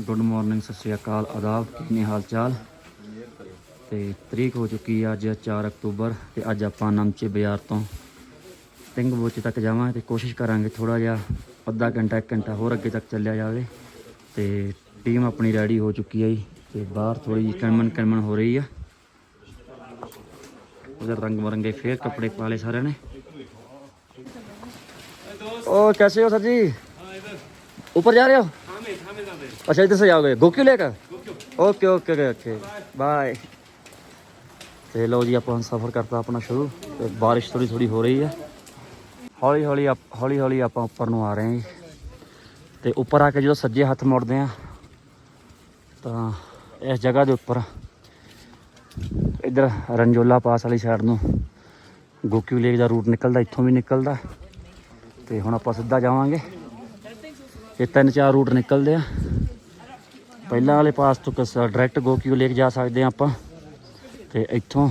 Good morning ਸਤਿ ਸ਼੍ਰੀ ਅਕਾਲ ਆਦਾਬ ਕਿਵੇਂ ਹਾਲ ਚਾਲ ਤੇ ਤਰੀਕ ਹੋ ਚੁੱਕੀ ਹੈ ਅੱਜ 4 ਅਕਤੂਬਰ ਤੇ ਅੱਜ ਆਪਾਂ ਨਮਚੇ ਬਾਜ਼ਾਰ ਤੋਂ ਸਿੰਘ ਬੋਚੇ ਤੱਕ ਜਾਵਾਂਗੇ ਤੇ ਕੋਸ਼ਿਸ਼ ਕਰਾਂਗੇ ਥੋੜਾ ਜਿਹਾ ਅੱਧਾ ਘੰਟਾ ਇੱਕ ਘੰਟਾ ਹੋਰ ਅੱਗੇ ਤੱਕ ਚੱਲਿਆ ਜਾਵੇ ਤੇ ਟੀਮ ਆਪਣੀ ਰੈਡੀ ਹੋ ਚੁੱਕੀ ਹੈ ਜੀ ਤੇ ਬਾਹਰ ਥੋੜੀ ਜਿਹੀ ਕਣਮਨ ਕਣਮਨ ਹੋ ਰਹੀ ਆ ਉਧਰ ਰੰਗ ਬਰੰਗੇ ਫੇਰ ਕੱਪੜੇ ਪਾ ਲਏ ਸਾਰਿਆਂ ਨੇ ओ कैसे हो सर जी ऊपर जा रहे हो अच्छा इधर से जाओगे गोक्यू लेकर okay okay okay okay bye ਤੇ ਲਓ ਜੀ ਆਪਾਂ ਹੁਣ ਸਫ਼ਰ ਕਰਤਾ ਆਪਣਾ ਸ਼ੁਰੂ ਤੇ ਬਾਰਿਸ਼ ਥੋੜੀ ਥੋੜੀ ਹੋ ਰਹੀ ਹੈ ਹੌਲੀ ਹੌਲੀ ਆਪ- ਹੌਲੀ ਹੌਲੀ ਆਪਾਂ ਉੱਪਰ ਨੂੰ ਆ ਰਹੇ ਹਾਂ ਜੀ ਤੇ ਉੱਪਰ ਆ ਕੇ ਜਦੋਂ ਸੱਜੇ ਹੱਥ ਮੁੜਦੇ ਆ ਤਾਂ ਇਸ ਜਗ੍ਹਾ ਦੇ ਉੱਪਰ ਇਧਰ ਰੰਜੋਲਾ ਪਾਸ ਵਾਲੀ ਸਾਈਡ ਨੂੰ ਗੋਕਿਊ ਲੇਕ ਦਾ ਰੂਟ ਨਿਕਲਦਾ ਇੱਥੋਂ ਵੀ ਨਿਕਲਦਾ ਤੇ ਹੁਣ ਆਪਾਂ ਸਿੱਧਾ ਜਾਵਾਂਗੇ ਇਹ ਤਿੰਨ ਚਾਰ ਰੂਟ ਨਿਕਲਦੇ ਆ ਪਹਿਲਾਂ ਵਾਲੇ ਪਾਸ ਤੋਂ ਕਸ ਡਾਇਰੈਕਟ ਗੋਕੀਓ ਲੇਕ ਜਾ ਸਕਦੇ ਆ ਆਪਾਂ। ਤੇ ਇੱਥੋਂ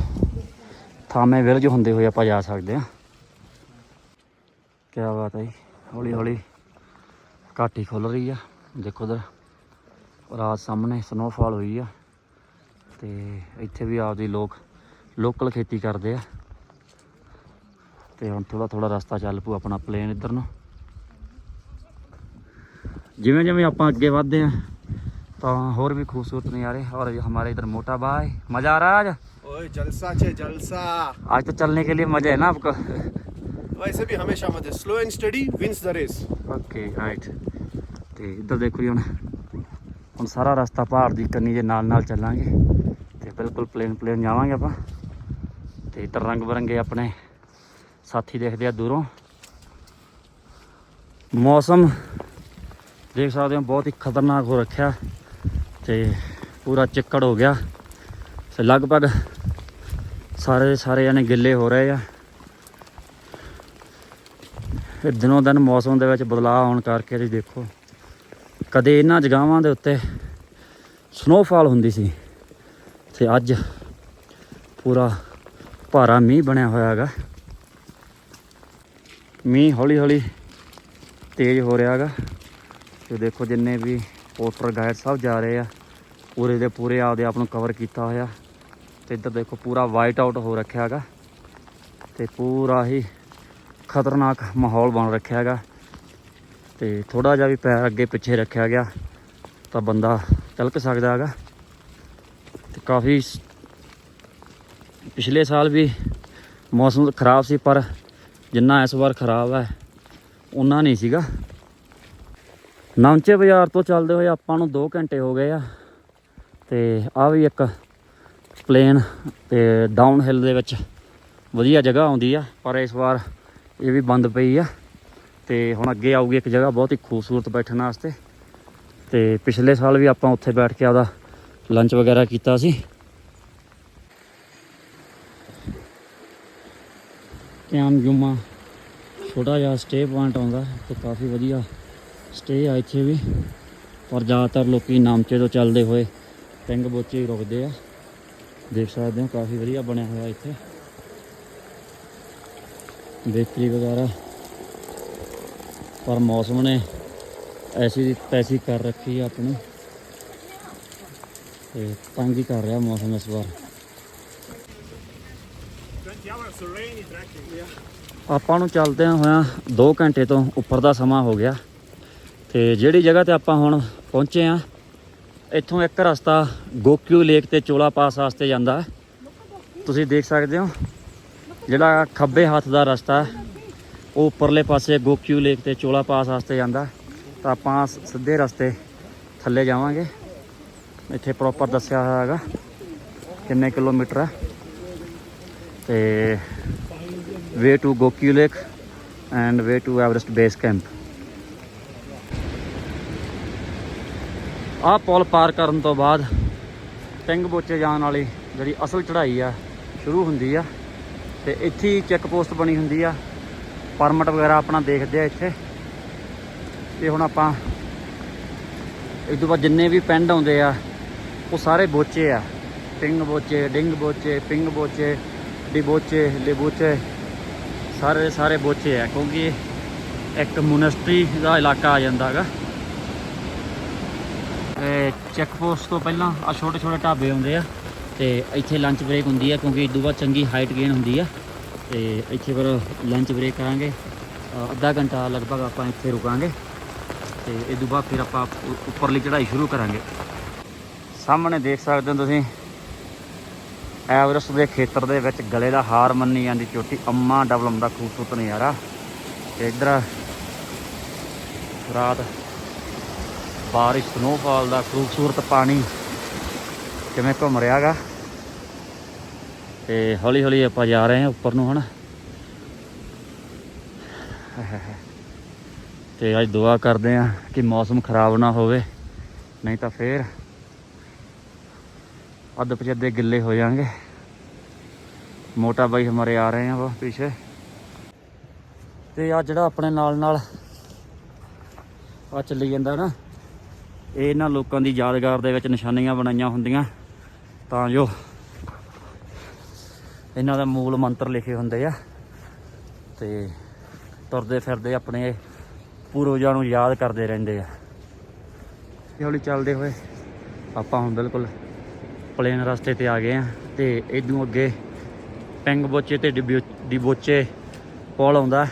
ਥਾਮੇ ਵਿਲਜ ਹੁੰਦੇ ਹੋਏ ਆਪਾਂ ਜਾ ਸਕਦੇ ਆ ਕੀ ਬਾਤ ਹੈ ਜੀ, ਹੌਲੀ ਹੌਲੀ ਘਾਟੀ ਖੁੱਲ ਰਹੀ ਆ। ਦੇਖੋ ਉਧਰ ਰਾਤ ਸਾਹਮਣੇ ਸਨੋਫਾਲ ਹੋਈ ਆ। ਤੇ ਇੱਥੇ ਵੀ ਆਪਦੀ ਲੋਕ ਲੋਕਲ ਖੇਤੀ ਕਰਦੇ ਆ। ਤੇ ਹੁਣ ਥੋੜਾ ਥੋੜਾ ਰਸਤਾ ਚੱਲ ਪੂ ਆਪਣਾ ਪਲੇਨ ਇੱਧਰ ਨੂੰ। ਜਿਵੇਂ ਜਿਵੇਂ ਆਪਾਂ ਅੱਗੇ ਵਧਦੇ ਆ ਤਾਂ ਹੋਰ ਵੀ ਖੂਬਸੂਰਤ ਨਜ਼ਾਰੇ और हमारे इधर मोटा भाई मजा आ रहा है आज ओए जलसा छे जलसा आज तो चलने के लिए मजा है ना आपको वैसे भी हमेशा मत slow and steady wins the race okay right ਤੇ ਇੱਧਰ ਦੇਖੋ ਜੀ ਹੁਣ ਹੁਣ ਸਾਰਾ ਰਸਤਾ ਪਹਾੜ ਦੀ ਕੰਨੀ ਦੇ ਨਾਲ ਨਾਲ ਚੱਲਾਂਗੇ ਤੇ ਬਿਲਕੁਲ ਪਲੇਨ ਪਲੇਨ ਜਾਵਾਂਗੇ ਆਪਾਂ ਤੇ ਇੱਧਰ ਰੰਗ ਬਰੰਗੇ ਆਪਣੇ ਸਾਥੀ ਦੇਖਦੇ ਆ ਦੂਰੋਂ ਮੌਸਮ ਦੇਖ ਸਕਦੇ ਹੋ ਬਹੁਤ ਹੀ ਖਤਰਨਾਕ ਹੋ ਰੱਖਿਆ ਤੇ ਪੂਰਾ ਚਿੱਕੜ ਹੋ ਗਿਆ। ਤੇ ਲਗਭਗ ਸਾਰੇ ਦੇ ਸਾਰੇ ਜਣੇ ਗਿੱਲੇ ਹੋ ਰਹੇ ਆ। ਫਿਰ ਦਿਨੋਂ ਦਿਨ ਮੌਸਮ ਦੇ ਵਿੱਚ ਬਦਲਾਅ ਆਉਣ ਕਰਕੇ ਤੁਸੀਂ ਦੇਖੋ, ਕਦੇ ਇਹਨਾਂ ਜਗ੍ਹਾਵਾਂ ਦੇ ਉੱਤੇ ਸਨੋਫਾਲ ਹੁੰਦੀ ਸੀ ਤੇ ਅੱਜ ਪੂਰਾ ਭਾਰਾ ਮੀਂਹ ਬਣਿਆ ਹੋਇਆ ਹੈਗਾ। ਮੀਂਹ ਹੌਲੀ ਹੌਲੀ ਤੇਜ਼ ਹੋ ਰਿਹਾ ਹੈਗਾ। ਤੇ ਦੇਖੋ ਜਿੰਨੇ ਵੀ ਪੋਟਰ ਗਾਈਡ ਸਭ ਜਾ ਰਹੇ ਆ। ਪੂਰੇ ਦੇ ਪੂਰੇ ਆਪਦੇ ਆਪ ਨੂੰ ਕਵਰ ਕੀਤਾ ਹੋਇਆ। ਤੇ ਇੱਧਰ ਦੇਖੋ ਪੂਰਾ ਵਾਈਟ ਆਊਟ ਹੋ ਰੱਖਿਆ ਹੈਗਾ। ਤੇ ਪੂਰਾ ਹੀ ਖਤਰਨਾਕ ਮਾਹੌਲ ਬਣ ਰੱਖਿਆ ਹੈਗਾ। ਤੇ ਥੋੜਾ ਜਿਹਾ ਵੀ ਪੈਰ ਅੱਗੇ ਪਿੱਛੇ ਰੱਖਿਆ ਗਿਆ ਤਾਂ ਬੰਦਾ ਤਿਲਕ ਸਕਦਾ ਹੈਗਾ। ਤੇ ਕਾਫੀ ਪਿਛਲੇ ਸਾਲ ਵੀ ਮੌਸਮ ਖਰਾਬ ਸੀ, ਪਰ ਜਿੰਨਾ ਇਸ ਵਾਰ ਖਰਾਬ ਹੈ ਉਨਾ ਨਹੀਂ ਸੀਗਾ। ਨੌਂਚੇ ਬਾਜ਼ਾਰ ਤੋਂ ਚੱਲਦੇ ਹੋਏ ਆਪਾਂ ਨੂੰ 2 ਘੰਟੇ ਹੋ ਗਏ ਆ। ਤੇ ਆ ਵੀ ਇੱਕ ਪਲੇਨ ਤੇ ਡਾਊਨ ਹਿੱਲ ਦੇ ਵਿੱਚ ਵਧੀਆ ਜਗ੍ਹਾ ਆਉਂਦੀ ਆ, ਪਰ ਇਸ ਵਾਰ ਇਹ ਵੀ ਬੰਦ ਪਈ ਆ ਤੇ ਹੁਣ ਅੱਗੇ ਆਊਗੀ ਇੱਕ ਜਗ੍ਹਾ ਬਹੁਤ ਹੀ ਖੂਬਸੂਰਤ ਬੈਠਣ ਵਾਸਤੇ ਤੇ ਪਿਛਲੇ ਸਾਲ ਵੀ ਆਪਾਂ ਉੱਥੇ ਬੈਠ ਕੇ ਆਪਦਾ ਲੰਚ ਵਗੈਰਾ ਕੀਤਾ ਸੀ। ਕਿਆਮ ਜੁਮਾ ਛੋਟਾ ਜਿਹਾ ਸਟੇ ਪੁਆਇੰਟ ਆਉਂਦਾ ਤੇ ਕਾਫੀ ਵਧੀਆ ਸਟੇ ਆ ਇੱਥੇ ਵੀ, ਪਰ ਜ਼ਿਆਦਾਤਰ ਲੋਕੀ ਨਾਮਚੇ ਤੋਂ ਚੱਲਦੇ ਹੋਏ ਪਿੰਗ ਬੋਚੇ ਰੁਕਦੇ ਆ। ਦੇਖ ਸਕਦੇ ਹੋ, ਕਾਫੀ ਵਧੀਆ ਬਣਿਆ ਹੋਇਆ ਇੱਥੇ। ਬੇਕਰੀ ਵਗੈਰਾ। ਪਰ ਮੌਸਮ ਨੇ ਐਸੀ ਦੀ ਤੈਸੀ ਕਰ ਰੱਖੀ ਆ ਆਪਣੀ। ਤੇ ਤੰਗ ਹੀ ਕਰ ਰਿਹਾ ਮੌਸਮ ਇਸ ਵਾਰ। ਆਪਾਂ ਨੂੰ ਚੱਲਦਿਆਂ ਹੋਇਆਂ 2 ਘੰਟੇ ਤੋਂ ਉੱਪਰ ਦਾ ਸਮਾਂ ਹੋ ਗਿਆ। ਤੇ ਜਿਹੜੀ ਜਗ੍ਹਾ ਤੇ ਆਪਾਂ ਹੁਣ ਪਹੁੰਚੇ ਆ ਇੱਥੋਂ ਇੱਕ ਰਸਤਾ ਗੋਕਿਊ ਲੇਕ ਤੇ ਚੋਲਾ ਪਾਸ ਵਾਸਤੇ ਜਾਂਦਾ ਤੁਸੀਂ ਦੇਖ ਸਕਦੇ ਹੋ, ਜਿਹੜਾ ਖੱਬੇ ਹੱਥ ਦਾ ਰਸਤਾ ਉਹ ਉੱਪਰਲੇ ਪਾਸੇ ਗੋਕਿਊ ਲੇਕ ਤੇ ਚੋਲਾ ਪਾਸ ਵਾਸਤੇ ਜਾਂਦਾ ਤਾਂ ਆਪਾਂ ਸਿੱਧੇ ਰਸਤੇ ਥੱਲੇ ਜਾਵਾਂਗੇ। ਇੱਥੇ ਪ੍ਰੋਪਰ ਦੱਸਿਆ ਹੋਇਆ ਹੈਗਾ ਕਿੰਨੇ ਕਿਲੋਮੀਟਰ ਹੈ। ਤੇ way to Gokyo lake and way to Everest base camp ਆਹ ਪੁਲ ਪਾਰ ਕਰਨ ਤੋਂ ਬਾਅਦ ਪਿੰਗ ਬੋਚੇ ਜਾਣ ਵਾਲੀ ਜਿਹੜੀ ਅਸਲ ਚੜ੍ਹਾਈ ਆ, ਸ਼ੁਰੂ ਹੁੰਦੀ ਆ ਤੇ ਇੱਥੇ ਹੀ ਚੈੱਕ ਪੋਸਟ ਬਣੀ ਹੁੰਦੀ ਆ। ਪਰਮਿਟ ਵਗੈਰਾ ਆਪਣਾ ਦੇਖਦੇ ਆ ਇੱਥੇ। ਤੇ ਹੁਣ ਆਪਾਂ ਇਸ ਤੋਂ ਬਾਅਦ ਜਿੰਨੇ ਵੀ ਪਿੰਡ ਆਉਂਦੇ ਆ, ਉਹ ਸਾਰੇ ਬੋਚੇ ਆ। ਪਿੰਗ ਬੋਚੇ, ਡਿੰਗ ਬੋਚੇ, ਪਿੰਗ ਬੋਚੇ ਡਿਬੋਚੇ ਲਿਬੋਚੇ ਸਾਰੇ ਸਾਰੇ ਬੋਚੇ ਆ, ਕਿਉਂਕਿ ਇੱਕ ਮੋਨੈਸਟਰੀ ਦਾ ਇਲਾਕਾ ਆ ਜਾਂਦਾ ਹੈਗਾ। ਚੈੱਕ ਪੋਸਟ ਤੋਂ ਪਹਿਲਾਂ ਆ ਛੋਟੇ ਛੋਟੇ ਢਾਬੇ ਆਉਂਦੇ ਆ ਤੇ ਇੱਥੇ ਲੰਚ ਬ੍ਰੇਕ ਹੁੰਦੀ ਆ ਕਿਉਂਕਿ ਇਦੋਂ ਬਾਅਦ ਚੰਗੀ ਹਾਈਟ ਗੇਨ ਹੁੰਦੀ ਆ ਤੇ ਇੱਥੇ ਫਿਰ ਲੰਚ ਬ੍ਰੇਕ ਕਰਾਂਗੇ। ਅੱਧਾ ਘੰਟਾ ਲਗਭਗ ਆਪਾਂ ਇੱਥੇ ਰੁਕਾਂਗੇ ਤੇ ਇਦੋਂ ਬਾਅਦ ਫਿਰ ਆਪਾਂ ਉੱਪਰਲੀ ਚੜ੍ਹਾਈ ਸ਼ੁਰੂ ਕਰਾਂਗੇ। ਸਾਹਮਣੇ ਦੇਖ ਸਕਦੇ ਹੋ ਤੁਸੀਂ, ਐਵਰੈਸਟ ਦੇ ਖੇਤਰ ਦੇ ਵਿੱਚ ਗਲੇ ਦਾ ਹਾਰ ਮੰਨੀ ਜਾਂਦੀ ਚੋਟੀ, ਅੰਮਾ ਡਬਲਮ ਦਾ ਖੂਬਸੂਰਤ ਨਜ਼ਾਰਾ ਤੇ ਇੱਧਰ ਰਾਤ ਬਾਰਿਸ਼ ਸਨੋਫਾਲ ਦਾ ਖੂਬਸੂਰਤ ਪਾਣੀ ਕਿਵੇਂ ਘੁੰਮ ਰਿਹਾਗਾ? ਤੇ ਹੌਲੀ ਹੌਲੀ ਆਪਾਂ ਜਾ ਰਹੇ ਹਾਂ ਉੱਪਰ ਨੂੰ ਹਨਾ। ਤੇ ਅੱਜ ਦੁਆ ਕਰਦੇ ਆ ਕਿ ਮੌਸਮ ਖਰਾਬ ਨਾ ਹੋਵੇ, ਨਹੀਂ ਤਾਂ ਫੇਰ ਅੱਧ ਪਜੱਦੇ ਗਿੱਲੇ ਹੋ ਜਾਣਗੇ। ਮੋਟਾ ਬਾਈ ਹਮਾਰੇ ਆ ਰਹੇ ਆ ਉਹ ਪਿੱਛੇ। ਤੇ ਆ ਜਿਹੜਾ ਆਪਣੇ ਨਾਲ ਨਾਲ ਆ ਚੱਲੀ ਜਾਂਦਾ ਨਾ। ਇਹ ਇਹਨਾਂ ਲੋਕਾਂ ਦੀ ਯਾਦਗਾਰ ਦੇ ਵਿੱਚ ਨਿਸ਼ਾਨੀਆਂ ਬਣਾਈਆਂ ਹੁੰਦੀਆਂ। ਤਾਂ ਜੋ ਇਹਨਾਂ ਦਾ ਮੂਲ ਮੰਤਰ ਲਿਖੇ ਹੁੰਦੇ ਆ। ਤੇ ਤੁਰਦੇ ਫਿਰਦੇ ਆਪਣੇ ਪੂਰਵਜਾਂ ਨੂੰ ਯਾਦ ਕਰਦੇ ਰਹਿੰਦੇ ਆ। ਹੌਲੀ ਚੱਲਦੇ ਹੋਏ ਆਪਾਂ ਹੁਣ ਬਿਲਕੁਲ ਪਲੇਨ ਰਸਤੇ ਤੇ ਆ ਗਏ ਆ ਤੇ ਇਦੋਂ ਅੱਗੇ ਪਿੰਗ ਬੋਚੇ ਤੇ ਡਿਬਿਓ- ਡਿਬੋਚੇ ਪੁਲ ਆਉਂਦਾ।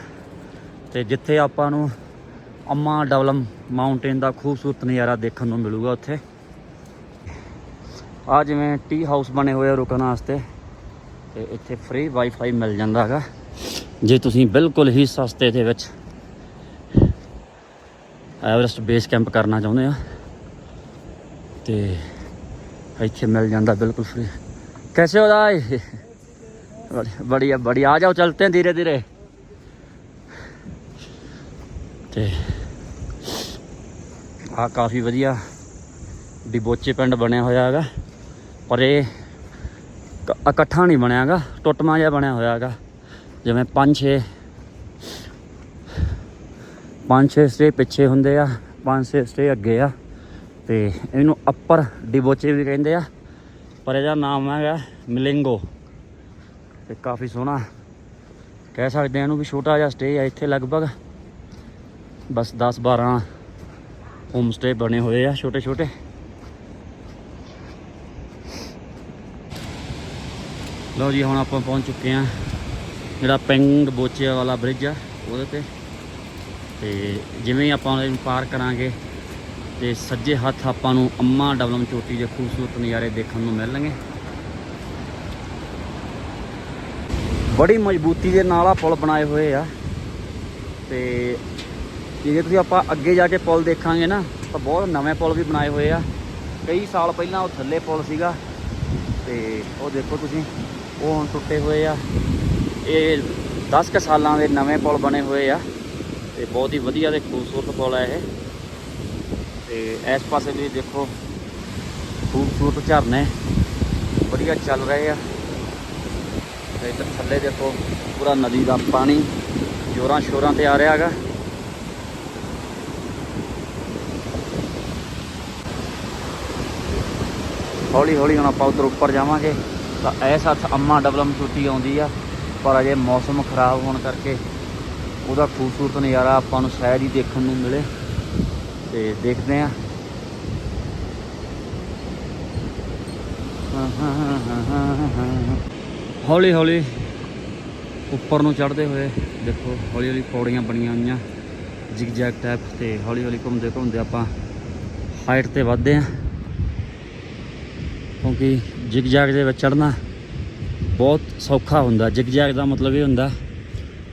ਤੇ ਜਿੱਥੇ ਆਪਾਂ ਨੂੰ ਅੰਮਾ ਡਬਲਮ ਮਾਊਂਟੇਨ ਦਾ ਖੂਬਸੂਰਤ ਨਜ਼ਾਰਾ ਦੇਖਣ ਨੂੰ ਮਿਲੂਗਾ ਉੱਥੇ ਆ ਜਿਵੇਂ ਟੀ ਹਾਊਸ ਬਣੇ ਹੋਏ ਆ ਰੁਕਣ ਵਾਸਤੇ ਤੇ ਇੱਥੇ ਫ੍ਰੀ ਵਾਈਫਾਈ ਮਿਲ ਜਾਂਦਾ ਹੈਗਾ ਜੇ ਤੁਸੀਂ ਬਿਲਕੁਲ ਹੀ ਸਸਤੇ ਦੇ ਵਿੱਚ ਐਵਰੈਸਟ ਬੇਸ ਕੈਂਪ ਕਰਨਾ ਚਾਹੁੰਦੇ ਆ ਤੇ ਇੱਥੇ ਮਿਲ ਜਾਂਦਾ बिल्कुल फ्री कैसे हो भाई बढ़िया बढ़िया आ जाओ चलते हैं धीरे धीरे ਤੇ ਆ ਕਾਫੀ ਵਧੀਆ ਡਿਬੋਚੇ ਪਿੰਡ ਬਣਿਆ ਹੋਇਆ ਹੈਗਾ। ਪਰ ਇਹ ਕ- ਇਕੱਠਾ ਨਹੀਂ ਬਣਿਆ ਹੈਗਾ ਟੁੱਟਮਾ ਜਿਹਾ ਬਣਿਆ ਹੋਇਆ ਹੈਗਾ। ਜਿਵੇਂ ਪੰਜ ਛੇ ਪੰਜ ਛੇ ਸਟੇ ਪਿੱਛੇ ਹੁੰਦੇ ਆ, ਪੰਜ ਛੇ ਸਟੇ ਅੱਗੇ ਆ। ਤੇ ਇਹਨੂੰ ਅੱਪਰ ਡਿਬੋਚੇ ਵੀ ਕਹਿੰਦੇ ਆ। ਪਰ ਇਹਦਾ ਨਾਮ ਹੈਗਾ ਮਿਲਿੰਗੋ। ਤੇ ਕਾਫੀ ਸੋਹਣਾ ਕਹਿ ਸਕਦੇ ਆ ਇਹਨੂੰ ਵੀ ਛੋਟਾ ਜਿਹਾ ਸਟੇ ਆ, ਇੱਥੇ ਲਗਭਗ ਬਸ 10 12 ਹੋਮ ਸਟੇ ਬਣੇ ਹੋਏ ਆ ਛੋਟੇ ਛੋਟੇ। ਲਓ ਜੀ, ਹੁਣ ਆਪਾਂ ਪਹੁੰਚ ਚੁੱਕੇ ਆ ਜਿਹੜਾ ਪਿੰਗ ਬੋਚੇ ਵਾਲਾ ਬ੍ਰਿਜ ਆ, ਉਹਦੇ ਤੇ। ਤੇ ਜਿਵੇਂ ਆਪਾਂ ਇਹਨੂੰ ਪਾਰ ਕਰਾਂਗੇ ਤੇ ਸੱਜੇ ਹੱਥ ਆਪਾਂ ਨੂੰ ਅੰਮਾ ਡਬਲਮ ਚੋਟੀ ਦੇ ਖੂਬਸੂਰਤ ਨਜ਼ਾਰੇ ਦੇਖਣ ਨੂੰ ਮਿਲਣਗੇ। ਬੜੀ ਮਜ਼ਬੂਤੀ ਦੇ ਨਾਲ ਆ ਪੁਲ ਬਣਾਏ ਹੋਏ ਆ। ਤੇ ਜੇ ਤੁਸੀਂ ਆਪਾਂ ਅੱਗੇ ਜਾ ਕੇ ਪੁਲ ਦੇਖਾਂਗੇ ਨਾ, ਤਾਂ ਬਹੁਤ ਨਵੇਂ ਪੁਲ ਵੀ ਬਣਾਏ ਹੋਏ ਆ। ਕਈ ਸਾਲ ਪਹਿਲਾਂ ਉਹ ਥੱਲੇ ਪੁਲ ਸੀਗਾ, ਤੇ ਉਹ ਦੇਖੋ ਤੁਸੀਂ, ਉਹ ਹੁਣ ਟੁੱਟੇ ਹੋਏ ਆ। ਇਹ 10 ਕੁ ਸਾਲਾਂ ਦੇ ਨਵੇਂ ਪੁਲ ਬਣੇ ਹੋਏ ਆ, ਤੇ ਬਹੁਤ ਹੀ ਵਧੀਆ ਤੇ ਖੂਬਸੂਰਤ ਪੁਲ ਆ ਇਹ। ਤੇ ਇਸ ਪਾਸੇ ਵੀ ਦੇਖੋ, ਖੂਬਸੂਰਤ ਝਰਨੇ ਵਧੀਆ ਚੱਲ ਰਹੇ ਆ। ਤੇ ਇੱਧਰ ਥੱਲੇ ਦੇਖੋ, ਪੂਰਾ ਨਦੀ ਦਾ ਪਾਣੀ ਜੋਰਾਂ ਸ਼ੋਰਾਂ ਤੇ ਆ ਰਿਹਾ ਹੈਗਾ। ਹੌਲੀ ਹੌਲੀ ਹੁਣ ਆਪਾਂ ਉਧਰ ਉੱਪਰ ਜਾਵਾਂਗੇ। ਤਾਂ ਇਸ ਹੱਥ ਅੰਮਾ ਡਬਲਮ ਛੁੱਟੀ ਆਉਂਦੀ ਆ, ਪਰ ਅਜੇ ਮੌਸਮ ਖਰਾਬ ਹੋਣ ਕਰਕੇ ਉਹਦਾ ਖੂਬਸੂਰਤ ਨਜ਼ਾਰਾ ਆਪਾਂ ਨੂੰ ਸ਼ਾਇਦ ਹੀ ਦੇਖਣ ਨੂੰ ਮਿਲੇ। ਤੇ ਦੇਖਦੇ ਆ। ਹੌਲੀ ਹੌਲੀ ਉੱਪਰ ਨੂੰ ਚੜ੍ਹਦੇ ਹੋਏ ਦੇਖੋ, ਹੌਲੀ ਹੌਲੀ ਪੌੜੀਆਂ ਬਣੀਆਂ ਹੋਈਆਂ। ਜਿਗ ਜੈਗ ਟਾਈਪ ਤੇ ਹੌਲੀ ਹੌਲੀ ਘੁੰਮਦੇ ਘੁੰਮਦੇ ਆਪਾਂ ਹਾਈਟ ਤੇ ਵੱਧਦੇ ਆ। ਕਿਉਂਕਿ ਜਿਗ ਜੈਗ ਦੇ ਵਿੱਚ ਚੜ੍ਹਨਾ ਬਹੁਤ ਸੌਖਾ ਹੁੰਦਾ। ਜਿਗ ਜੈਗ ਦਾ ਮਤਲਬ ਇਹ ਹੁੰਦਾ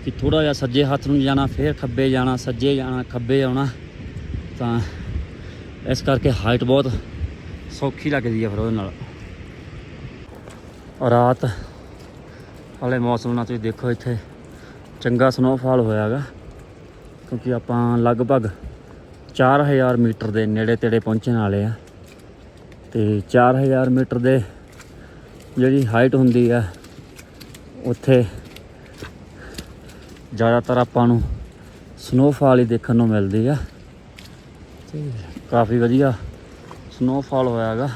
ਕਿ ਥੋੜਾ ਜਿਹਾ ਸੱਜੇ ਹੱਥ ਨੂੰ ਜਾਣਾ, ਫਿਰ ਖੱਬੇ ਜਾਣਾ, ਸੱਜੇ ਜਾਣਾ, ਖੱਬੇ ਆਉਣਾ, ਤਾਂ ਇਸ ਕਰਕੇ ਹਾਈਟ ਬਹੁਤ ਸੌਖੀ ਲੱਗਦੀ ਹੈ ਫਿਰ ਉਹਦੇ ਨਾਲ। ਰਾਤ ਵਾਲੇ ਮੌਸਮ ਨਾਲ ਤੁਸੀਂ ਦੇਖੋ ਇੱਥੇ ਚੰਗਾ ਸਨੋਫਾਲ ਹੋਇਆਗਾ, ਕਿਉਂਕਿ ਆਪਾਂ ਲਗਭਗ 4000 ਮੀਟਰ ਦੇ ਨੇੜੇ ਤੇੜੇ ਪਹੁੰਚਣ ਵਾਲੇ ਆ। ਤੇ 4000 ਮੀਟਰ ਦੇ ਜਿਹੜੀ ਹਾਈਟ ਹੁੰਦੀ ਆ ਉੱਥੇ ਜ਼ਿਆਦਾਤਰ ਆਪਾਂ ਨੂੰ ਸਨੋਫਾਲ ਹੀ ਦੇਖਣ ਨੂੰ ਮਿਲਦੀ ਆ। ਤੇ ਕਾਫੀ ਵਧੀਆ ਸਨੋਫਾਲ ਹੋਇਆਗਾ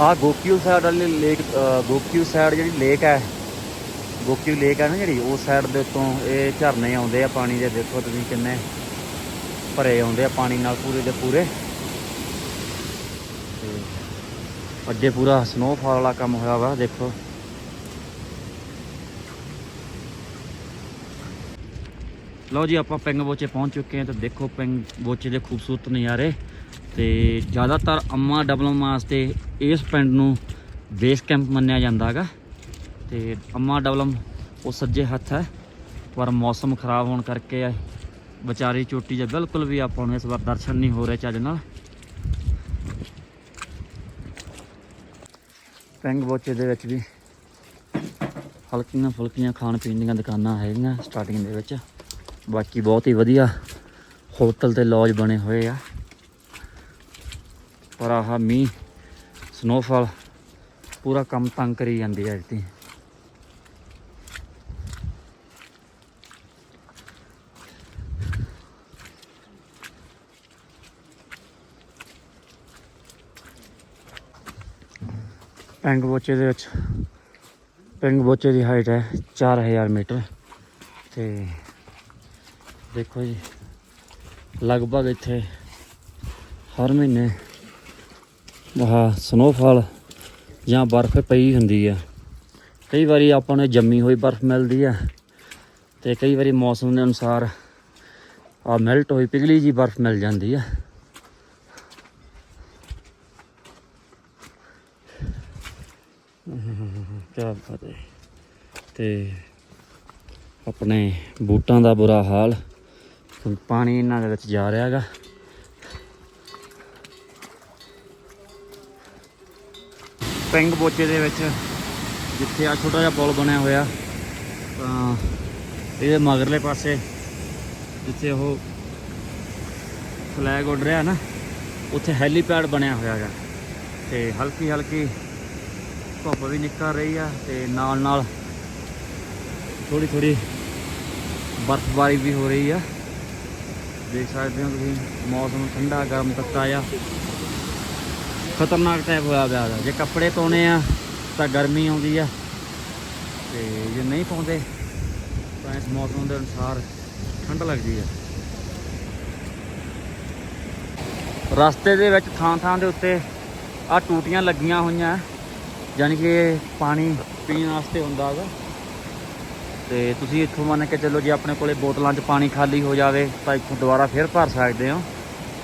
ਆ ਗੋਕਿਊ ਸਾਈਡ ਵਾਲੀ ਲੇਕ ਅ, ਸਾਈਡ ਜਿਹੜੀ ਲੇਕ ਹੈ ਗੋਕਿਊ ਲੇਕ ਹੈ ਨਾ ਜਿਹੜੀ ਉਸ ਸਾਈਡ ਦੇ ਉੱਤੋਂ ਇਹ ਝਰਨੇ ਆਉਂਦੇ ਆ ਪਾਣੀ ਦੇ ਦੇਖੋ ਤੁਸੀਂ ਕਿੰਨੇ ਭਰੇ ਆਉਂਦੇ ਆ ਪਾਣੀ ਨਾਲ ਪੂਰੇ ਦੇ ਪੂਰੇ। ਤੇ ਅੱਗੇ ਪੂਰਾ ਸਨੋਫਾਲ ਵਾਲਾ ਕੰਮ ਹੋਇਆ ਵਾ, ਦੇਖੋ। ਲਓ ਜੀ, ਆਪਾਂ ਪਿੰਗ ਬੋਚੇ ਪਹੁੰਚ ਚੁੱਕੇ ਹਾਂ ਤੇ ਦੇਖੋ ਪਿੰਗ ਬੋਚੇ ਦੇ ਖੂਬਸੂਰਤ ਨਜ਼ਾਰੇ। ਤੇ ਜ਼ਿਆਦਾਤਰ ਅੰਮਾ ਡਬਲਮ ਵਾਸਤੇ ਇਸ ਪਿੰਡ ਨੂੰ ਬੇਸ ਕੈਂਪ ਮੰਨਿਆ ਜਾਂਦਾ ਹੈਗਾ। ਤੇ ਅੰਮਾ ਡਬਲਮ ਉਹ ਸੱਜੇ ਹੱਥ ਹੈ, ਪਰ ਮੌਸਮ ਖਰਾਬ ਹੋਣ ਕਰਕੇ ਵਿਚਾਰੀ ਚੋਟੀ ਜਾਂ ਬਿਲਕੁਲ ਵੀ ਆਪਾਂ ਨੂੰ ਇਸ ਵਾਰ ਦਰਸ਼ਨ ਨਹੀਂ ਹੋ ਰਹੇ ਚੱਜ ਨਾਲ। ਪਿੰਗ ਬੋਚੇ ਦੇ ਵਿੱਚ ਵੀ ਹਲਕੀਆਂ ਫੁਲਕੀਆਂ ਖਾਣ ਪੀਣ ਦੀਆਂ ਦੁਕਾਨਾਂ ਹੈਗੀਆਂ ਸਟਾਰਟਿੰਗ ਦੇ ਵਿੱਚ। ਬਾਕੀ ਬਹੁਤ ਹੀ ਵਧੀਆ ਹੋਟਲ ਤੇ ਲੌਜ ਬਣੇ ਹੋਏ ਆ। ਪਰ ਆਹ ਮੀਂਹ ਸਨੋਫਾਲ ਪੂਰਾ ਕੰਮ ਤੰਗ ਕਰੀ ਜਾਂਦੀ ਹੈ ਇਤੀ ਪਿੰਗ ਬੋਚੇ ਦੇ ਵਿੱਚ। ਪਿੰਗ ਬੋਚੇ ਦੀ ਹਾਈਟ ਹੈ 4000 ਮੀਟਰ। ਤੇ ਦੇਖੋ ਜੀ, ਲਗਭਗ ਇੱਥੇ ਹਰ ਮਹੀਨੇ ਆਹ ਸਨੋਫਾਲ ਜਾਂ ਬਰਫ਼ ਪਈ ਹੁੰਦੀ ਆ। ਕਈ ਵਾਰੀ ਆਪਾਂ ਨੂੰ ਜੰਮੀ ਹੋਈ ਬਰਫ਼ ਮਿਲਦੀ ਆ ਤੇ ਕਈ ਵਾਰੀ ਮੌਸਮ ਦੇ ਅਨੁਸਾਰ ਆ ਮੈਲਟ ਹੋਈ ਪਿਘਲੀ ਜੀ ਬਰਫ਼ ਮਿਲ ਜਾਂਦੀ ਆ। ਕੀ ਬਾਤ ਹੈ। ਤੇ ਆਪਣੇ ਬੂਟਾਂ ਦਾ ਬੁਰਾ ਹਾਲ। ਪਾਣੀ ਇਹਨਾਂ ਦੇ ਵਿੱਚ ਜਾ ਰਿਹਾ ਹੈਗਾ ਪਿੰਗ ਬੋਚੇ ਦੇ ਵਿੱਚ ਜਿੱਥੇ ਆ ਛੋਟਾ ਜਿਹਾ ਪੁਲ ਬਣਿਆ ਹੋਇਆ, ਤਾਂ ਇਹਦੇ ਮਗਰਲੇ ਪਾਸੇ ਜਿੱਥੇ ਉਹ ਫਲੈਗ ਉੱਡ ਰਿਹਾ ਨਾ, ਉੱਥੇ ਹੈਲੀਪੈਡ ਬਣਿਆ ਹੋਇਆ ਹੈਗਾ ਤੇ ਹਲਕੀ ਹਲਕੀ ਧੁੱਪ ਵੀ ਨਿਕਲ ਰਹੀ ਆ ਤੇ ਨਾਲ ਨਾਲ ਥੋੜੀ ਥੋੜੀ ਬਰਫ਼ਬਾਰੀ ਵੀ ਹੋ ਰਹੀ ਆ। ਦੇਖ ਸਕਦੇ ਹੋ ਤੁਸੀਂ, ਮੌਸਮ ਠੰਡਾ, ਗਰਮ ਤੱਤਾ ਆ। ਖਤਰਨਾਕ ਟਾਈਪ ਹੋਇਆ ਪਿਆ ਜੇ ਕੱਪੜੇ ਪਾਉਣੇ ਆ ਤਾਂ ਗਰਮੀ ਆਉਂਦੀ ਆ ਤੇ ਜੇ ਨਹੀਂ ਪਾਉਂਦੇ ਤਾਂ ਇਸ ਮੌਸਮ ਦੇ ਅਨੁਸਾਰ ਠੰਡ ਲੱਗਦੀ ਆ। ਰਸਤੇ ਦੇ ਵਿੱਚ ਥਾਂ ਥਾਂ ਦੇ ਉੱਤੇ ਆ ਟੂਟੀਆਂ ਲੱਗੀਆਂ ਹੋਈਆਂ। ਯਾਨੀ ਕਿ ਇਹ ਪਾਣੀ ਪੀਣ ਵਾਸਤੇ ਹੁੰਦਾ ਹੈਗਾ। ਤੇ ਤੁਸੀਂ ਇੱਥੋਂ ਮੰਨ ਕੇ ਚੱਲੋ ਜੇ ਆਪਣੇ ਕੋਲੇ ਬੋਤਲਾਂ 'ਚ ਪਾਣੀ ਖਾਲੀ ਹੋ ਜਾਵੇ, ਤਾਂ ਇੱਥੋਂ ਦੁਬਾਰਾ ਫਿਰ ਭਰ ਸਕਦੇ ਹੋ।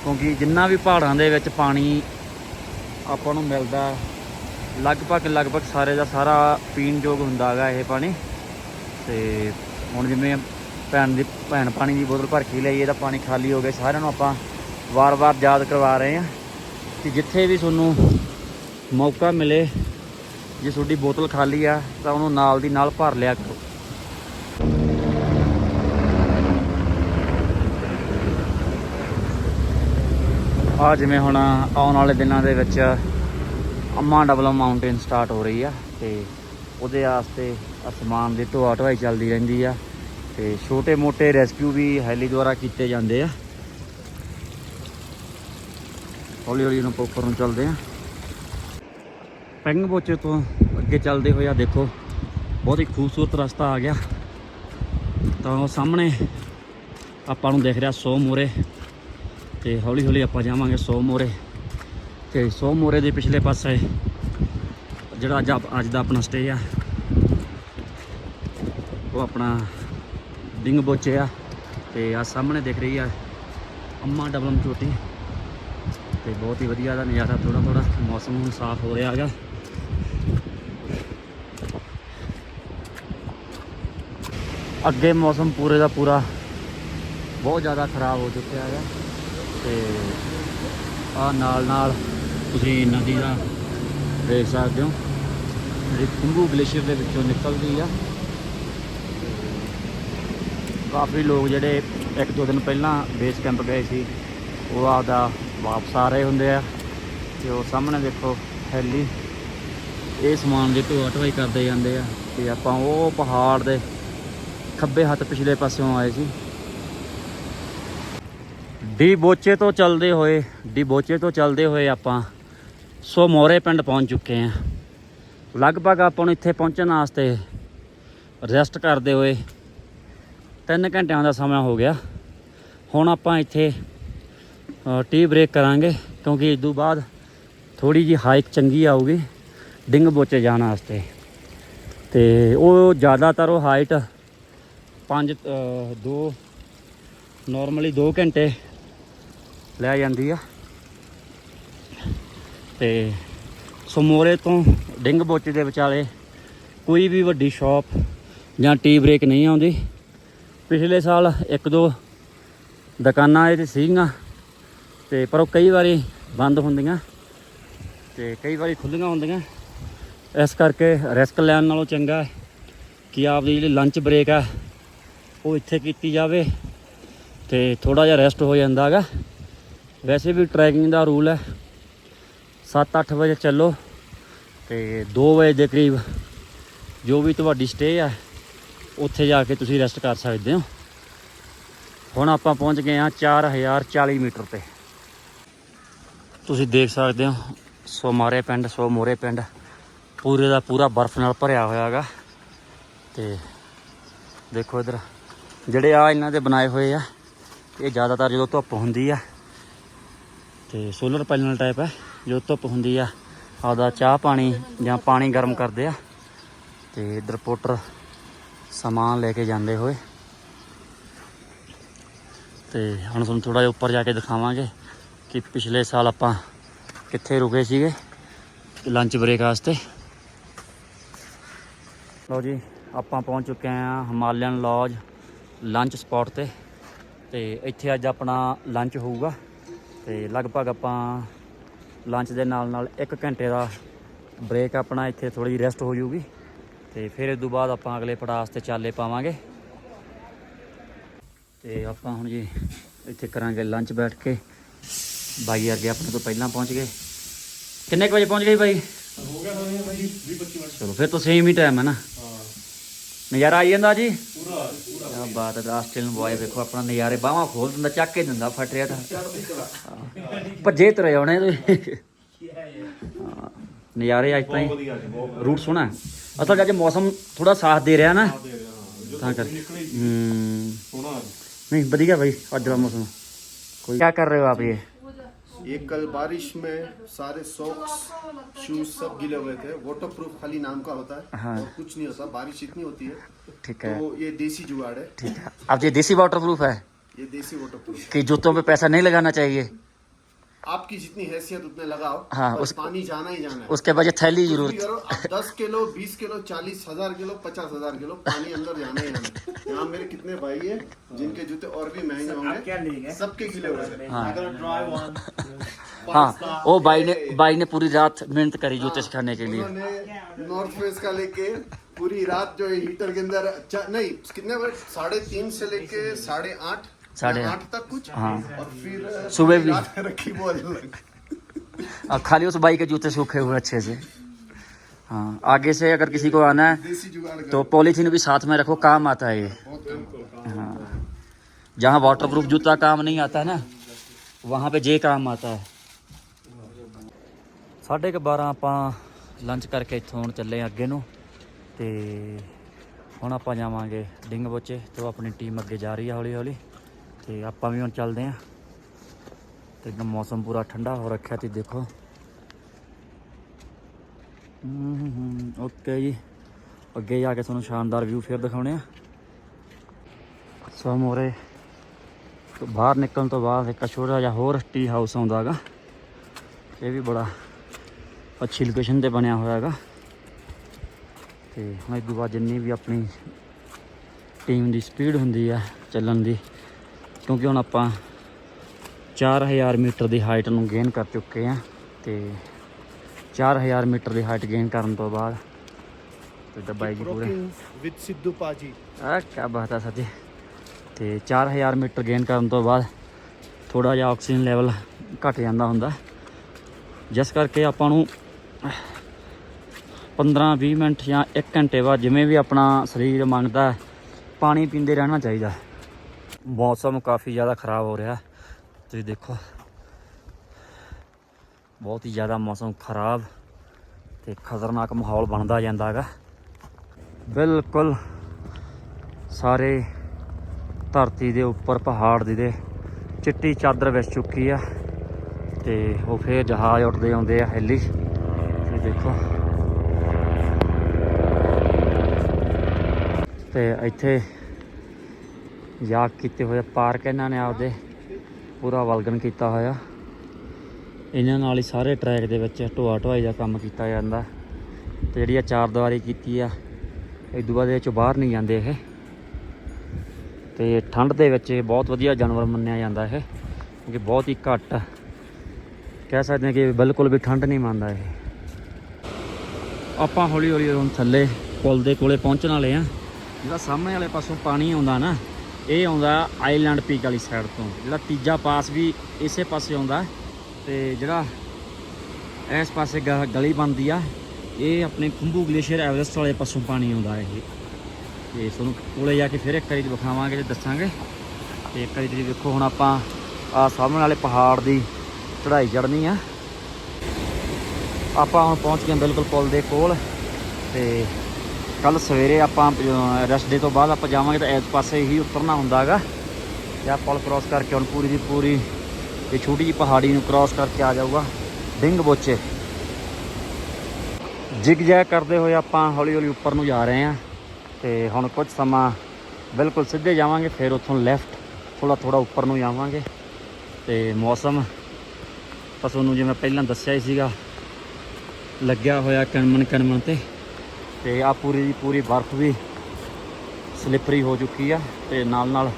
ਕਿਉਂਕਿ ਜਿੰਨਾ ਵੀ ਪਹਾੜਾਂ ਦੇ ਵਿੱਚ ਪਾਣੀ ਆਪਾਂ ਨੂੰ ਮਿਲਦਾ, ਲਗਭਗ ਲਗਭਗ ਸਾਰੇ ਦਾ ਸਾਰਾ ਪੀਣ ਯੋਗ ਹੁੰਦਾ ਹੈਗਾ ਇਹ ਪਾਣੀ। ਤੇ ਹੁਣ ਜਿਵੇਂ ਭੈਣ ਦੀ, ਭੈਣ ਪਾਣੀ ਦੀ ਬੋਤਲ ਭਰ ਕੇ ਲਈ ਇਹਦਾ ਪਾਣੀ ਖਾਲੀ ਹੋ ਗਿਆ, ਸਾਰਿਆਂ ਨੂੰ ਆਪਾਂ ਵਾਰ-ਵਾਰ ਯਾਦ ਕਰਵਾ ਰਹੇ ਹਾਂ। ਕਿ ਜਿੱਥੇ ਵੀ ਤੁਹਾਨੂੰ ਮੌਕਾ ਮਿਲੇ ਜੇ ਤੁਹਾਡੀ ਬੋਤਲ ਖਾਲੀ ਆ, ਤਾਂ ਉਹਨੂੰ ਨਾਲ ਦੀ ਨਾਲ ਭਰ ਲਿਆ ਕਰੋ। ਆ ਜਿਵੇਂ ਹੁਣ ਆਉਣ ਵਾਲੇ ਦਿਨਾਂ ਦੇ ਵਿੱਚ ਅੰਮਾ ਡਬਲ ਮਾਊਂਟੇਨ ਸਟਾਰਟ ਹੋ ਰਹੀ ਆ, ਤੇ ਉਹਦੇ ਵਾਸਤੇ ਅਸਮਾਨ ਦੀ ਢੋਆ ਢਵਾਈ ਚੱਲਦੀ ਰਹਿੰਦੀ ਆ, ਤੇ ਛੋਟੇ ਮੋਟੇ ਰੈਸਕਿਊ ਵੀ ਹੈਲੀ ਦੁਆਰਾ ਕੀਤੇ ਜਾਂਦੇ ਆ। ਹੌਲੀ ਹੌਲੀ ਨੂੰ ਉੱਪਰ ਨੂੰ ਚੱਲਦੇ ਆ। ਪਿੰਗ ਬੋਚੇ ਤੋਂ ਅੱਗੇ ਚੱਲਦੇ ਹੋਏ ਆ ਦੇਖੋ, ਬਹੁਤ ਹੀ ਖੂਬਸੂਰਤ ਰਸਤਾ ਆ ਗਿਆ। ਤਾਂ ਉਹ ਸਾਹਮਣੇ ਆਪਾਂ ਨੂੰ ਦਿਖ ਰਿਹਾ 100 ਮੋਰੇ ਤੇ ਹੌਲੀ ਹੌਲੀ ਆਪਾਂ ਜਾਵਾਂਗੇ 100 ਮੋਰੇ। ਤੇ 100 ਮੋਰੇ ਦੇ ਪਿਛਲੇ ਪਾਸੇ ਜਿਹੜਾ ਅੱਜ ਅੱਜ ਦਾ ਆਪਣਾ ਸਟੇ ਆ, ਉਹ ਆਪਣਾ ਡਿੰਗ ਬੋਚੇ ਆ। ਤੇ ਆ ਸਾਹਮਣੇ ਦਿਖ ਰਹੀ ਆ ਅੰਮਾ ਡਬਲਮ ਚੋਟੀ। ਤੇ ਬਹੁਤ ਹੀ ਵਧੀਆ ਦਾ ਨਜ਼ਾਰਾ ਥੋੜਾ ਥੋੜਾ ਮੌਸਮ ਹੁਣ ਸਾਫ਼ ਹੋ ਰਿਹਾ ਹੈਗਾ। ਅੱਗੇ ਮੌਸਮ ਪੂਰੇ ਦਾ ਪੂਰਾ ਬਹੁਤ ਜ਼ਿਆਦਾ ਖਰਾਬ ਹੋ ਚੁੱਕਿਆ ਹੈ ਤੇ ਆ ਨਾਲ ਨਾਲ ਤੁਸੀਂ ਨਦੀ ਦਾ ਦੇਖ ਸਕਦੇ ਹੋ, ਜਿਹੜੀ ਖੁੰਬੂ ਗਲੇਸ਼ੀਅਰ ਦੇ ਵਿੱਚੋਂ ਨਿਕਲਦੀ ਆ। ਕਾਫੀ ਲੋਕ ਜਿਹੜੇ ਇੱਕ ਦੋ ਦਿਨ ਪਹਿਲਾਂ ਬੇਸ ਕੈਂਪ ਗਏ ਸੀ, ਉਹ ਆਪਦਾ ਵਾਪਸ ਆ ਰਹੇ ਹੁੰਦੇ ਆ ਤੇ ਉਹ ਸਾਹਮਣੇ ਦੇਖੋ ਹੈਲੀ ਇਹ ਸਮਾਨ ਦੀ ਢੋਆ ਢਵਾਈ ਕਰਦੇ ਜਾਂਦੇ ਆ ਤੇ ਆਪਾਂ ਉਹ ਪਹਾੜ ਦੇ ਖੱਬੇ ਹੱਥ ਪਿਛਲੇ ਪਾਸਿਓਂ ਆਏ ਸੀ। ਡੀ ਬੋਚੇ ਤੋਂ ਚੱਲਦੇ ਹੋਏ, ਡੀ ਬੋਚੇ ਤੋਂ ਚੱਲਦੇ ਹੋਏ ਆਪਾਂ ਸੋ ਮੋਰੇ ਪਿੰਡ ਪਹੁੰਚ ਚੁੱਕੇ ਆ ਲਗਭਗ ਆਪਾਂ ਨੂੰ ਇੱਥੇ ਪਹੁੰਚਣ ਵਾਸਤੇ ਰੈਸਟ ਕਰਦੇ ਹੋਏ 3 ਘੰਟਿਆਂ ਦਾ ਸਮਾਂ ਹੋ ਗਿਆ। ਹੁਣ ਆਪਾਂ ਇੱਥੇ ਟੀ ਬ੍ਰੇਕ ਕਰਾਂਗੇ, ਕਿਉਂਕਿ ਇਸ ਤੋਂ ਬਾਅਦ ਥੋੜੀ ਜੀ ਹਾਈਕ ਚੰਗੀ ਆਊਗੀ, ਡਿੰਗ ਬੋਚੇ ਜਾਣ ਵਾਸਤੇ। ਤੇ ਉਹ ਜ਼ਿਆਦਾਤਰ ਉਹ ਹਾਈਟ 5 2 ਨਾਰਮਲੀ 2 ਘੰਟੇ ਲੈ ਜਾਂਦੀ ਆ। ਤੇ ਸਮੋਰੇ ਤੋਂ ਡਿੰਗ ਬੋਚ ਦੇ ਵਿਚਾਲੇ ਕੋਈ ਵੀ ਵੱਡੀ ਸ਼ਾਪ ਜਾਂ ਟੀ ਬ੍ਰੇਕ ਨਹੀਂ ਆਉਂਦੀ। ਪਿਛਲੇ ਸਾਲ ਇੱਕ ਦੋ ਦੁਕਾਨਾਂ ਇਹ 'ਤੇ ਸੀਗੀਆਂ ਤੇ ਪਰ ਉਹ ਕਈ ਵਾਰੀ ਬੰਦ ਹੁੰਦੀਆਂ ਤੇ ਕਈ ਵਾਰੀ ਖੁੱਲੀਆਂ ਹੁੰਦੀਆਂ। ਇਸ ਕਰਕੇ ਰਿਸਕ ਲੈਣ ਨਾਲੋਂ ਚੰਗਾ ਹੈ ਕਿ ਆਪਦੀ ਜਿਹੜੀ ਲੰਚ ਬ੍ਰੇਕ ਆ ਉਹ ਇੱਥੇ ਕੀਤੀ ਜਾਵੇ ਤੇ ਥੋੜਾ ਜਿਹਾ ਰੈਸਟ ਹੋ ਜਾਂਦਾ ਹੈਗਾ। ਵੈਸੇ ਵੀ ਟਰੈਕਿੰਗ ਦਾ ਰੂਲ ਹੈ 7-8 ਵਜੇ ਚੱਲੋ ਤੇ 2 ਵਜੇ ਦੇ ਕਰੀਬ ਜੋ ਵੀ ਤੁਹਾਡੀ ਸਟੇ ਆ, ਉੱਥੇ ਜਾ ਕੇ ਤੁਸੀਂ ਰੈਸਟ ਕਰ ਸਕਦੇ ਹੋ। ਹੁਣ ਆਪਾਂ ਪਹੁੰਚ ਗਏ ਹਾਂ 4040 ਮੀਟਰ ਤੇ। ਤੁਸੀਂ ਦੇਖ ਸਕਦੇ ਹੋ, ਸੋ ਮਾਰੇ ਪਿੰਡ ਸੋਮੋਰੇ ਪਿੰਡ, ਪੂਰੇ ਦਾ ਪੂਰਾ ਬਰਫ਼ ਨਾਲ ਭਰਿਆ ਹੋਇਆ ਹੈਗਾ। ਤੇ ਦੇਖੋ ਇਧਰ ਜਿਹੜੇ ਆ ਇਹਨਾਂ ਦੇ ਬਣਾਏ ਹੋਏ ਆ, ਇਹ ਜ਼ਿਆਦਾਤਰ ਜਦੋਂ ਧੁੱਪ ਹੁੰਦੀ ਆ, ਤੇ ਸੋਲਰ ਪੈਨਲ ਟਾਈਪ ਹੈ ਜਦੋਂ ਧੁੱਪ ਹੁੰਦੀ ਆ, ਆਪਦਾ ਚਾਹ ਪਾਣੀ ਜਾਂ ਪਾਣੀ ਗਰਮ ਕਰਦੇ ਆ, ਤੇ ਇਧਰ ਪੋਟਰ ਸਮਾਨ ਲੈ ਕੇ ਜਾਂਦੇ ਹੋਏ। ਤੇ ਹੁਣ ਤੁਹਾਨੂੰ ਥੋੜਾ ਜਿਹਾ ਉੱਪਰ ਜਾ ਕੇ ਦਿਖਾਵਾਂਗੇ ਕਿ ਪਿਛਲੇ ਸਾਲ ਆਪਾਂ ਕਿੱਥੇ ਰੁਕੇ ਸੀਗੇ ਲੰਚ ਬ੍ਰੇਕ ਵਾਸਤੇ। ਲਓ ਜੀ, ਆਪਾਂ ਪਹੁੰਚ ਚੁੱਕੇ ਹਾਂ ਹਿਮਾਲਯਨ ਲੌਜ ਲੰਚ ਸਪੌਟ ਤੇ ਤੇ ਇੱਥੇ ਅੱਜ ਆਪਣਾ ਲੰਚ ਹੋਊਗਾ। ਤੇ ਲਗਭਗ ਆਪਾਂ ਲੰਚ ਦੇ ਨਾਲ ਨਾਲ 1 ਘੰਟੇ ਦਾ ਬ੍ਰੇਕ ਆਪਣਾ ਇੱਥੇ ਥੋੜੀ ਰੈਸਟ ਹੋ ਜੂਗੀ। ਤੇ ਫਿਰ ਇਸ ਤੋਂ ਬਾਅਦ ਆਪਾਂ ਅਗਲੇ ਪੜਾਅ ਤੇ ਚਾਲੇ ਪਾਵਾਂਗੇ। ਤੇ ਆਪਾਂ ਹੁਣ ਜੀ ਇੱਥੇ ਕਰਾਂਗੇ ਲੰਚ ਬੈਠ ਕੇ। ਬਾਈ ਅਰਗੇ ਆਪਣੇ ਤੋਂ ਪਹਿਲਾਂ ਪਹੁੰਚ ਗਏ। ਕਿੰਨੇ ਕੁ ਵਜੇ ਪਹੁੰਚ ਗਏ ਬਾਈ? ਹੋ ਗਿਆ ਹੋਇਆ ਬਾਈ 20 ਚਲੋ ਫਿਰ ਤਾਂ ਸੇਮ ਹੀ ਟਾਈਮ ਹੈ ਨਾ। ਹਾਂ। ਨਜ਼ਾਰਾ ਆਈ ਜਾਂਦਾ ਜੀ? ਪੂਰਾ। ਆ ਬਾਤ ਹੈ ਆਸਟ੍ਰੇਲੀਅਨ ਬॉय ਵੇਖੋ ਆਪਣਾ ਨਜ਼ਾਰੇ ਬਾਹਾਂ ਖੋਲ ਦਿੰਦਾ ਚੱਕ ਕੇ ਦਿੰਦਾ ਫਟ ਰਿਹਾ ਤਾਂ। ਭੱਜੇ ਤੁਰੇ ਆਉਣੇ ਤੁਸੀਂ। ਨਜ਼ਾਰੇ ਅੱਜ ਤਾਂ ਰੂਟ ਸੋਹਣਾ ਅਸਲ ਜੱਜ ਮੌਸਮ ਥੋੜਾ ਸਾਥ ਦੇ ਰਿਹਾ ਨਾ। ਤਾਂ ਕਰ ਹੂੰ। ਨਹੀਂ ਵਧੀਆ ਭਾਈ ਅੱਜ ਦਾ ਮੌਸਮ। ਕੋਈ ਕੀ ਕਰ ਰਹੇ ਹੋ ਆਪ ਇਹ ये कल बारिश में सारे सॉक्स शूज सब गिले हुए थे वाटर प्रूफ खाली नाम का होता है हाँ। और कुछ नहीं होता बारिश इतनी होती है ठीक है। तो ये देसी जुगाड़ है। ठीक है। अब ये देसी वाटर प्रूफ है? ये देसी वाटर प्रूफ कि जूतों पे पैसा नहीं लगाना चाहिए? आपकी जितनी हैसियत उतने लगाओ। हाँ, उस- पानी जाना ही जाना है। उसके बाद थैली करो दस किलो बीस किलो चालीस हज़ार किलो पचास हज़ार किलो पानी अंदर जाना ही जाना है। यहाँ मेरे कितने भाई है जिनके जूते और भी महँगे होंगे सबके गिले हुए हाँ। हाँ। वो भाई ने भाई ने पूरी रात मेहनत करी जूते सिखाने के लिए। नॉर्थ फेस का लेके पूरी रात जो है हीटर के अंदर चा- नहीं कितने बजे साढ़े तीन से लेके साढ़े आठ साढ़े या आठ। आठ तक कुछ हाँ। और फिर सुबह पूरी भी। रात रखी वो अलग अब खाली उस भाई के जूते सूखे हुए अच्छे से हाँ आगे से अगर किसी को आना है देसी जुगाड़ का तो पॉलीथीन भी साथ में रखो काम आता है ये बहुत काम हाँ जहाँ वाटर प्रूफ जूता काम नहीं आता है ना वहाँ पे जे काम आता है ਸਾਢੇ ਕੁ 12 ਆਪਾਂ ਲੰਚ ਕਰਕੇ ਇੱਥੋਂ ਹੁਣ ਚੱਲੇ ਹਾਂ ਅੱਗੇ ਨੂੰ ਤੇ ਹੁਣ ਆਪਾਂ ਜਾਵਾਂਗੇ ਡਿੰਗ ਬੋਚੇ ਤੇ ਉਹ ਆਪਣੀ ਟੀਮ ਅੱਗੇ ਜਾ ਰਹੀ ਆ ਹੌਲੀ ਹੌਲੀ ਤੇ ਆਪਾਂ ਵੀ ਹੁਣ ਚੱਲਦੇ ਹਾਂ ਤੇ ਇੱਕਦਮ ਮੌਸਮ ਪੂਰਾ ਠੰਡਾ ਹੋ ਰੱਖਿਆ ਤੁਸੀਂ ਦੇਖੋ। ਹੂੰ ਓਕੇ ਜੀ। ਅੱਗੇ ਜਾ ਕੇ ਤੁਹਾਨੂੰ ਸ਼ਾਨਦਾਰ ਵਿਊ ਫਿਰ ਦਿਖਾਉਣੇ ਆ। ਸੋ ਮੋਰੇ, ਬਾਹਰ ਨਿਕਲਣ ਤੋਂ ਬਾਅਦ ਇੱਕ ਛੋਟਾ ਜਿਹਾ ਹੋਰ ਟੀ ਹਾਊਸ ਆਉਂਦਾ ਹੈਗਾ। ਇਹ ਵੀ ਬੜਾ ਅੱਛੀ ਲੋਕੇਸ਼ਨ ਤੇ ਬਣਿਆ ਹੋਇਆ ਹੈਗਾ। ਤੇ ਹੁਣ ਇਹ ਬਾਅਦ ਜਿੰਨੀ ਵੀ ਆਪਣੀ ਟੀਮ ਦੀ ਸਪੀਡ ਹੁੰਦੀ ਆ ਚੱਲਣ ਦੀ। ਕਿਉਂਕਿ ਹੁਣ ਆਪਾਂ 4000 ਮੀਟਰ ਦੀ ਹਾਈਟ ਨੂੰ ਗੇਨ ਕਰ ਚੁੱਕੇ ਆ ਤੇ 4000 ਮੀਟਰ ਦੀ ਹਾਈਟ ਗੇਨ ਕਰਨ ਤੋਂ ਬਾਅਦ ਤੇ ਡੱਬਾਈ ਜੀ ਪੂਰੇ। ਵਿਦ ਸਿੱਧੂ ਪਾਜੀ ਆ ਕੀ ਬਾਤ ਆ ਸਾਜੀ ਤੇ 4000 ਮੀਟਰ ਗੇਨ ਕਰਨ ਤੋਂ ਬਾਅਦ ਥੋੜਾ ਜਿਹਾ ਆਕਸੀਜਨ ਲੈਵਲ ਘਟ ਜਾਂਦਾ ਹੁੰਦਾ। ਜਿਸ ਕਰਕੇ ਆਪਾਂ ਨੂੰ 15-20 ਮਿੰਟ ਜਾਂ 1 ਘੰਟੇ ਬਾਅਦ ਜਿਵੇਂ ਵੀ ਆਪਣਾ ਸਰੀਰ ਮੰਗਦਾ ਪਾਣੀ ਪੀਂਦੇ ਰਹਿਣਾ ਚਾਹੀਦਾ ਮੌਸਮ ਕਾਫੀ ਜ਼ਿਆਦਾ ਖਰਾਬ ਹੋ ਰਿਹਾ ਤੁਸੀਂ ਦੇਖੋ। ਬਹੁਤ ਹੀ ਜ਼ਿਆਦਾ ਮੌਸਮ ਖਰਾਬ ਤੇ ਖਤਰਨਾਕ ਮਾਹੌਲ ਬਣਦਾ ਜਾਂਦਾ ਹੈਗਾ। ਬਿਲਕੁਲ ਸਾਰੇ ਧਰਤੀ ਦੇ ਉੱਪਰ, ਪਹਾੜ ਦੀ, ਦੇ ਚਿੱਟੀ ਚਾਦਰ ਵਿਛ ਚੁੱਕੀ ਆ ਤੇ ਉਹ ਫੇਰ ਜਹਾਜ਼ ਉੱਡਦੇ ਆਉਂਦੇ ਆ ਹੈਲੀ ਤੇ ਦੇਖੋ। ਤੇ ਇੱਥੇ ਯਾਕ ਕੀਤੇ ਹੋਏ ਪਾਰਕ ਇਹਨਾਂ ਨੇ ਆਪਦੇ, ਪੂਰਾ ਵਲਗਨ ਕੀਤਾ ਹੋਇਆ। ਇਹਨਾਂ ਨਾਲ ਹੀ ਸਾਰੇ ਟਰੈਕ ਦੇ ਵਿੱਚ ਢੋਆ ਢੁਆਈ ਦਾ ਕੰਮ ਕੀਤਾ ਜਾਂਦਾ। ਤੇ ਜਿਹੜੀ ਆ ਚਾਰ ਦੀਵਾਰੀ ਕੀਤੀ ਆ ਇਦੋਂ ਬਾਅਦ ਇਹ ਚੋਂ ਬਾਹਰ ਨਹੀਂ ਜਾਂਦੇ ਇਹ। ਤੇ ਠੰਡ ਦੇ ਵਿੱਚ ਇਹ ਬਹੁਤ ਵਧੀਆ ਜਾਨਵਰ ਮੰਨਿਆ ਜਾਂਦਾ ਇਹ, ਕਿਉਂਕਿ ਬਹੁਤ ਹੀ ਘੱਟ, ਕਹਿ ਸਕਦੇ ਹਾਂ ਕਿ ਬਿਲਕੁਲ ਵੀ ਠੰਡ ਨਹੀਂ ਮੰਨਦਾ ਇਹ। ਆਪਾਂ ਹੌਲੀ ਹੌਲੀ ਹੁਣ ਥੱਲੇ ਪੁਲ ਦੇ ਕੋਲੇ ਪਹੁੰਚਣ ਵਾਲੇ ਆ ਜਿਹੜਾ ਸਾਹਮਣੇ ਵਾਲੇ ਪਾਸੋਂ ਪਾਣੀ ਆਉਂਦਾ ਨਾ, ਇਹ ਆਉਂਦਾ ਆਈਲੈਂਡ ਪੀਕ ਵਾਲੀ ਸਾਈਡ ਤੋਂ। ਜਿਹੜਾ ਤੀਜਾ ਪਾਸ ਵੀ ਇਸੇ ਪਾਸੇ ਆਉਂਦਾ ਤੇ ਜਿਹੜਾ ਇਸ ਪਾਸੇ ਗ- ਗਲੀ ਬਣਦੀ ਆ, ਇਹ ਆਪਣੇ ਖੰਭੂ ਗਲੇਸ਼ੀਅਰ ਐਵਰੈਸਟ ਵਾਲੇ ਪਾਸੋਂ ਪਾਣੀ ਆਉਂਦਾ ਇਹ। ਤੇ ਤੁਹਾਨੂੰ ਕੋਲੇ ਜਾ ਕੇ ਫਿਰ ਇੱਕ ਵਾਰੀ ਵਿਖਾਵਾਂਗੇ ਤੇ ਦੱਸਾਂਗੇ। ਤੇ ਇੱਕ ਵਾਰੀ ਤੁਸੀਂ ਵੇਖੋ ਹੁਣ ਆਪਾਂ ਆ ਸਾਹਮਣੇ ਵਾਲੇ ਪਹਾੜ ਦੀ ਚੜ੍ਹਾਈ ਚੜ੍ਹਨੀ ਆ। ਆਪਾਂ ਹੁਣ ਪਹੁੰਚ ਗਏ ਬਿਲਕੁਲ ਪੁਲ ਦੇ ਕੋਲ ਤੇ ਕੱਲ ਸਵੇਰੇ ਆਪਾਂ ਰੈਸਟ ਡੇ ਤੋਂ ਬਾਅਦ ਆਪਾਂ ਜਾਵਾਂਗੇ ਤਾਂ ਇਸ ਪਾਸੇ ਹੀ ਉਤਰਨਾ ਹੁੰਦਾ ਹੈਗਾ ਤੇ ਆਹ ਪੁਲ ਕ੍ਰਾਸ ਕਰਕੇ ਹੁਣ ਪੂਰੀ ਦੀ ਪੂਰੀ ਇਹ ਛੋਟੀ ਜਿਹੀ ਪਹਾੜੀ ਨੂੰ ਕ੍ਰਾਸ ਕਰਕੇ ਆ ਜਾਊਗਾ। ਡਿੰਗ ਬੋਚੇ। ਜਿਗ ਜੈਗ ਕਰਦੇ ਹੋਏ ਆਪਾਂ ਹੌਲੀ ਹੌਲੀ ਉੱਪਰ ਨੂੰ ਜਾ ਰਹੇ ਹਾਂ। ਤੇ ਹੁਣ ਕੁਝ ਸਮਾਂ ਬਿਲਕੁਲ ਸਿੱਧੇ ਜਾਵਾਂਗੇ, ਫਿਰ ਉੱਥੋਂ ਲੈਫਟ ਥੋੜਾ ਥੋੜਾ ਉੱਪਰ ਨੂੰ ਜਾਵਾਂਗੇ। ਤੇ ਮੌਸਮ ਤਾਂ ਤੁਹਾਨੂੰ ਜਿਵੇਂ ਪਹਿਲਾਂ ਦੱਸਿਆ ਹੀ ਸੀਗਾ, ਲੱਗਿਆ ਹੋਇਆ ਕਣਮਣ ਕਣਮਣ ਤੇ। ਤੇ ਆ ਪੂਰੀ ਦੀ ਪੂਰੀ ਬਰਫ਼ ਵੀ ਸਲਿਪਰੀ ਹੋ ਚੁੱਕੀ ਆ ਤੇ ਨਾਲ ਨਾਲ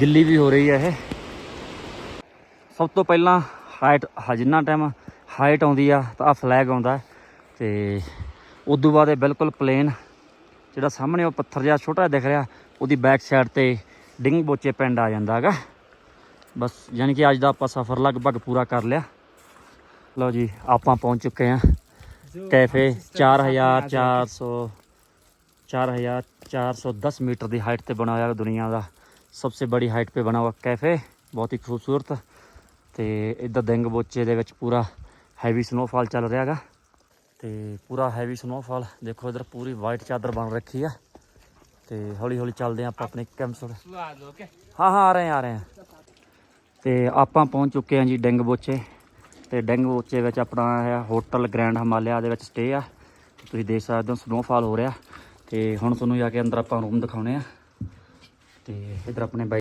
ਗਿੱਲੀ ਵੀ ਹੋ ਰਹੀ ਹੈ ਇਹ। ਸਭ ਤੋਂ ਪਹਿਲਾਂ ਹਾਈਟ ਜਿੰਨਾ ਟਾਈਮ ਹਾਈਟ ਆਉਂਦੀ ਆ ਤਾਂ ਆ ਫਲੈਗ ਆਉਂਦਾ ਤੇ ਤੋਂ ਬਾਅਦ ਇਹ ਬਿਲਕੁਲ ਪਲੇਨ ਜਿਹੜਾ ਸਾਹਮਣੇ ਉਹ ਪੱਥਰ ਜਿਹਾ ਛੋਟਾ ਦਿਖ ਰਿਹਾ, ਉਹਦੀ ਬੈਕ ਸਾਈਡ ਤੇ ਡਿੰਗ ਬੋਚੇ ਪਿੰਡ ਆ ਜਾਂਦਾ ਹੈਗਾ। ਬਸ ਯਾਨੀ ਕਿ ਅੱਜ ਦਾ ਆਪਾਂ ਸਫ਼ਰ ਲਗਭਗ ਪੂਰਾ ਕਰ ਲਿਆ। ਲਓ ਜੀ, ਆਪਾਂ ਪਹੁੰਚ ਚੁੱਕੇ ਹਾਂ। कैफे चार हजार चार सौ चार हजार चार सौ दस मीटर की हाइट ਤੇ ਬਣਾ ਹੋਇਆ ਦੁਨੀਆ ਦਾ ਸਭਸੇ ਬੜੀ ਹਾਈਟ ਤੇ ਬਣਾ ਹੋਇਆ ਕੈਫੇ ਬਹੁਤ ਹੀ ਖੂਬਸੂਰਤ ਤੇ ਇੱਧਰ ਦਿੰਗ ਬੋਚੇ ਦੇ ਵਿੱਚ ਪੂਰਾ ਹੈਵੀ ਸਨੋਫਾਲ ਚੱਲ ਰਿਹਾ ਹੈਗਾ ਤੇ ਪੂਰਾ ਹੈਵੀ ਸਨੋਫਾਲ ਦੇਖੋ ਇਧਰ ਪੂਰੀ ਵਾਈਟ ਚਾਦਰ ਬਣ ਰੱਖੀ ਆ ਤੇ ਹੌਲੀ ਹੌਲੀ ਚੱਲਦੇ ਆ ਆਪਾਂ ਆਪਣੇ ਕੈਂਪ ਸੋੜ ਹਾਂ ਹਾਂ ਆ ਰਹੇ ਆ ਆ ਰਹੇ ਆ ਤੇ ਆਪਾਂ ਪਹੁੰਚ ਚੁੱਕੇ ਹਾਂ ਜੀ ਡਿੰਗ ਬੋਚੇ ਤੇ ਡਿੰਗ ਬੋਚੇ ਵਿੱਚ ਆਪਣਾ ਹੈ, ਹੋਟਲ ਗ੍ਰੈਂਡ ਹਿਮਾਲਿਆ ਦੇ ਵਿੱਚ ਸਟੇ ਆ। ਤੁਸੀਂ ਦੇਖ ਸਕਦੇ ਹੋ ਸਨੋਫਾਲ ਹੋ ਰਿਹਾ। ਤੇ ਹੁਣ ਤੁਹਾਨੂੰ ਜਾ ਕੇ ਅੰਦਰ ਆਪਾਂ ਰੂਮ ਦਿਖਾਉਣੇ ਆ। ਤੇ ਇਧਰ ਆਪਣੇ ਬਾਈ